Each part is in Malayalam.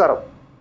നമസ്കാരം.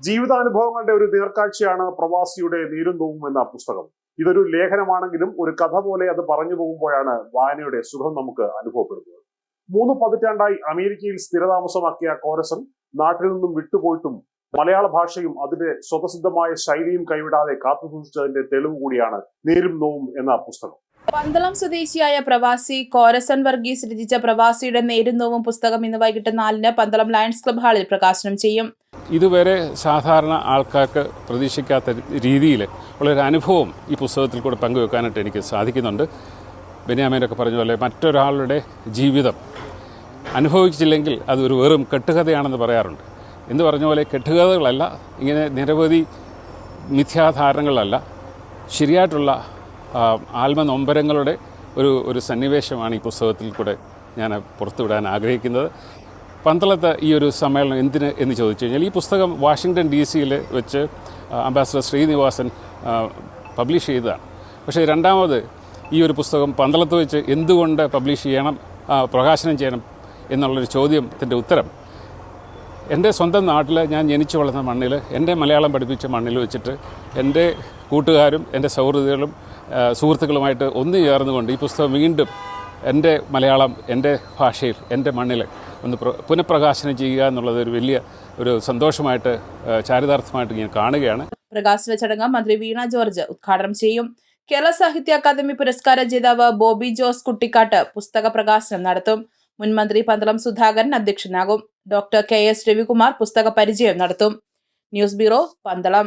ജീവിതാനുഭവങ്ങളുടെ ഒരു നേർക്കാഴ്ചയാണ് പ്രവാസിയുടെ നീരും നോവും എന്ന പുസ്തകം. ഇതൊരു ലേഖനമാണെങ്കിലും ഒരു കഥ പോലെ അത് പറഞ്ഞു പോകുമ്പോഴാണ് വായനയുടെ സുഖം നമുക്ക് അനുഭവപ്പെടുന്നത്. മൂന്ന് പതിറ്റാണ്ടായി അമേരിക്കയിൽ സ്ഥിരതാമസമാക്കിയ കോരസൻ നാട്ടിൽ നിന്നും വിട്ടുപോയിട്ടും മലയാള ഭാഷയും അതിന്റെ സ്വതസിദ്ധമായ ശൈലിയും കൈവിടാതെ കാത്തുസൂക്ഷിച്ചതിന്റെ തെളിവ് കൂടിയാണ് നേരും നോവും എന്ന പുസ്തകം. പന്തളം സ്വദേശിയായ പ്രവാസി കോരസൻ വർഗീസ് രചിച്ച പ്രവാസിയുടെ നേരും നോവും പുസ്തകം ഇന്ന് വൈകിട്ട് നാലിന് പന്തളം ലയൺസ് ക്ലബ് ഹാളിൽ പ്രകാശനം ചെയ്യും. ഇതുവരെ സാധാരണ ആൾക്കാർക്ക് പ്രതീക്ഷിക്കാത്ത രീതിയിൽ ഉള്ളൊരു അനുഭവം ഈ പുസ്തകത്തിൽ കൂടെ പങ്കുവെക്കാനായിട്ട് എനിക്ക് സാധിക്കുന്നുണ്ട്. ബെന്യാമേനൊക്കെ പറഞ്ഞ പോലെ മറ്റൊരാളുടെ ജീവിതം അനുഭവിച്ചില്ലെങ്കിൽ അത് ഒരു വെറും കെട്ടുകഥയാണെന്ന് പറയാറുണ്ട്. എന്ന് പറഞ്ഞ പോലെ കെട്ടുകഥകളല്ല ഇങ്ങനെ നിരവധി മിഥ്യാധാരണകളല്ല ശരിയായിട്ടുള്ള ആത്മനൊമ്പരങ്ങളുടെ ഒരു ഒരു സന്നിവേശമാണ് ഈ പുസ്തകത്തിൽ കൂടെ ഞാൻ പുറത്തുവിടാൻ ആഗ്രഹിക്കുന്നത്. പന്തളത്ത് ഈ ഒരു സമ്മേളനം എന്തിന് എന്ന് ചോദിച്ചു കഴിഞ്ഞാൽ ഈ പുസ്തകം വാഷിങ്ടൺ ഡി സിയിൽ വെച്ച് അംബാസഡർ ശ്രീനിവാസൻ പബ്ലിഷ് ചെയ്തതാണ്. പക്ഷേ രണ്ടാമത് ഈ ഒരു പുസ്തകം പന്തളത്ത് വെച്ച് എന്തുകൊണ്ട് പബ്ലിഷ് ചെയ്യണം പ്രകാശനം ചെയ്യണം എന്നുള്ളൊരു ചോദ്യത്തിന്റെ ഉത്തരം എന്റെ സ്വന്തം നാട്ടിൽ ഞാൻ ജനിച്ചു വളർന്ന മണ്ണിൽ എന്റെ മലയാളം പഠിപ്പിച്ച മണ്ണിൽ വെച്ചിട്ട് എന്റെ കൂട്ടുകാരും എന്റെ സൗഹൃദങ്ങളും സുഹൃത്തുക്കളുമായിട്ട് ഒന്നു ചേർന്നുകൊണ്ട് ഈ പുസ്തകം വീണ്ടും എന്റെ മലയാളം എന്റെ ഭാഷയിൽ എന്റെ മണ്ണിൽ ഒന്ന് പ്ര- പുനഃപ്രകാശനം ചെയ്യുക എന്നുള്ളത് ഒരു വലിയ ഒരു സന്തോഷമായിട്ട് ചാരിതാർത്ഥമായിട്ട് ഞാൻ കാണുകയാണ്. പ്രകാശന ചടങ്ങ് മന്ത്രി വീണ ജോർജ് ഉദ്ഘാടനം ചെയ്യും. കേരള സാഹിത്യ അക്കാദമി പുരസ്കാര ജേതാവ് ബോബി ജോസ് കുട്ടിക്കാട്ട് പുസ്തക പ്രകാശനം നടത്തും. മുൻ മന്ത്രി പന്തളം സുധാകരൻ അധ്യക്ഷനാകും. ഡോക്ടർ കെ എസ് രവികുമാർ പുസ്തക പരിചയം നടത്തും. News bureau Pandalam.